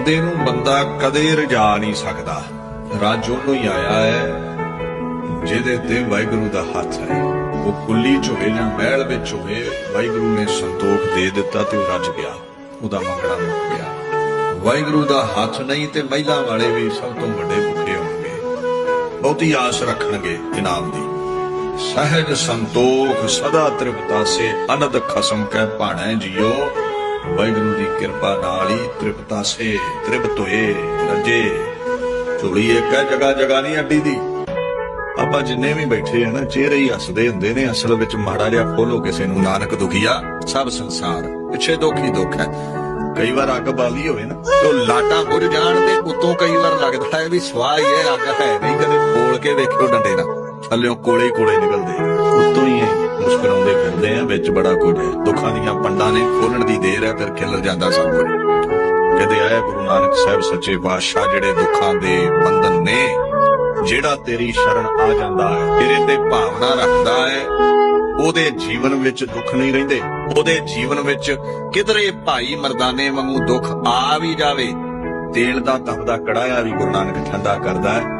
ਬੰਦੇ ਨੂੰ ਬੰਦਾ ਕਦੇ ਰਜਾ ਨਹੀਂ ਸਕਦਾ। ਰੱਜ ਉਹਨੂੰ ਹੀ ਆਇਆ ਹੈ, ਜਿਹਦੇ ਤੇ ਵਾਹਿਗੁਰੂ ਦਾ ਹੱਥ ਹੈ। ਉਹ ਕੁੱਲੀ ਚ ਹੋਵੇ ਜਾਂ ਮਹਿਲ ਵਿੱਚ ਹੋਵੇ, ਵਾਹਿਗੁਰੂ ਨੇ ਸੰਤੋਖ ਦੇ ਦਿੱਤਾ ਤੇ ਉਹ ਰੱਜ ਗਿਆ। ਉਹਦਾ ਮੰਗਣਾ ਮੁੱਕ ਗਿਆ। ਵਾਹਿਗੁਰੂ ਦਾ ਹੱਥ ਨਹੀਂ ਤੇ ਮਹਿਲਾ ਵਾਲੇ ਵੀ ਸਭ ਤੋਂ ਵੱਡੇ ਭੁੱਖੇ ਹੋਣਗੇ। ਬਹੁਤੀ ਆਸ ਰੱਖਣਗੇ ਇਨਾਮ ਦੀ। ਸਹਿਜ ਸੰਤੋਖ ਸਦਾ ਤ੍ਰਿਪਤਾਸੇ ਅਨੰਦ ਖਸਮ ਕੈ ਭਾਣੈ ਜਿਉ ਵਾਹਿਗੁਰੂ ਦੀ ਕਿਰਪਾ ਨਾਲ ਹੀ ਤ੍ਰਿਪਤਾਸੇ ਤ੍ਰਿਪਤ ਹੋਏ ਰਜੇ ਝੋਲੀ ਇੱਕ ਹੈ, ਜਗਾ ਜਗਾ ਨਹੀਂ ਅੱਡੀ ਦੀ। ਆਪਾਂ ਜਿੰਨੇ ਵੀ ਬੈਠੇ ਆ ਨਾ, ਚਿਹਰੇ ਹੀ ਹੱਸਦੇ ਹੁੰਦੇ ਨੇ, ਅਸਲ ਵਿੱਚ ਮਾੜਾ ਜਿਹਾ ਖੋਲੋ ਕਿਸੇ ਨੂੰ, ਨਾਨਕ ਦੁਖੀਆ, ਸਭ ਸੰਸਾਰ। ਪਿੱਛੇ ਦੁੱਖ ਦੁੱਖ ਹੈ। ਕਈ ਵਾਰ ਅੱਗ ਬਾਲੀ ਹੋਵੇ ਨਾ, ਤੋ ਲਾਟਾਂ ਬੁਝ ਜਾਣ ਤੇ ਉਤੋਂ ਕਈ ਵਾਰ ਲੱਗਦਾ ਹੈ ਵੀ ਸਵਾਹ ਹੀ ਇਹ ਅੱਗ ਹੈ ਨਹੀਂ, ਕਦੇ ਬੋਲ ਕੇ ਵੇਖਿਓ ਡੰਡੇ ਨਾਲ। ਥੱਲਿਓਂ ਕੋਲੇ ਕੋਲੇ ਨਿਕਲਦੇ। ਉਤੋਂ ਹੀ ਇਹ ਮੁਸਕਰਾਉਂਦੇ ਫਿਰਦੇ ਆ, ਵਿੱਚ ਬੜਾ ਕੁਝ ਹੈ। ਦੁੱਖਾਂ ਦੀਆਂ ਪੰਡਾਂ ਨੇ ਖੋਲਣ ਦੀ ਦੇਰ ਹੈ, ਫਿਰ ਖਿਲ ਜਾਂਦਾ ਸਭ ਕੁਝ ਕਹਿੰਦੇ ਆਇਆ ਗੁਰੂ ਨਾਨਕ ਸਾਹਿਬ ਸੱਚੇ ਪਾਤਸ਼ਾਹ, ਜਿਹੜੇ ਦੁੱਖਾਂ ਦੇ ਬੰਧਨ ਨੇ, ਜਿਹੜਾ ਤੇਰੀ ਸ਼ਰਨ ਆ ਜਾਂਦਾ ਹੈ, ਤੇਰੇ ਤੇ ਭਾਵਨਾ ਰੱਖਦਾ ਹੈ, ਉਹਦੇ ਜੀਵਨ ਵਿੱਚ ਦੁੱਖ ਨਹੀਂ ਰਹਿੰਦੇ, ਉਹਦੇ ਜੀਵਨ ਵਿੱਚ ਕਿਧਰੇ ਭਾਈ ਮਰਦਾਨੇ ਵਾਂਗੂ ਦੁੱਖ ਆ ਵੀ ਜਾਵੇ, ਤੇਲ ਦਾ ਤਪਦਾ ਕੜਾਇਆ ਵੀ ਗੁਰੂ ਨਾਨਕ ਠੰਡਾ ਕਰਦਾ ਹੈ।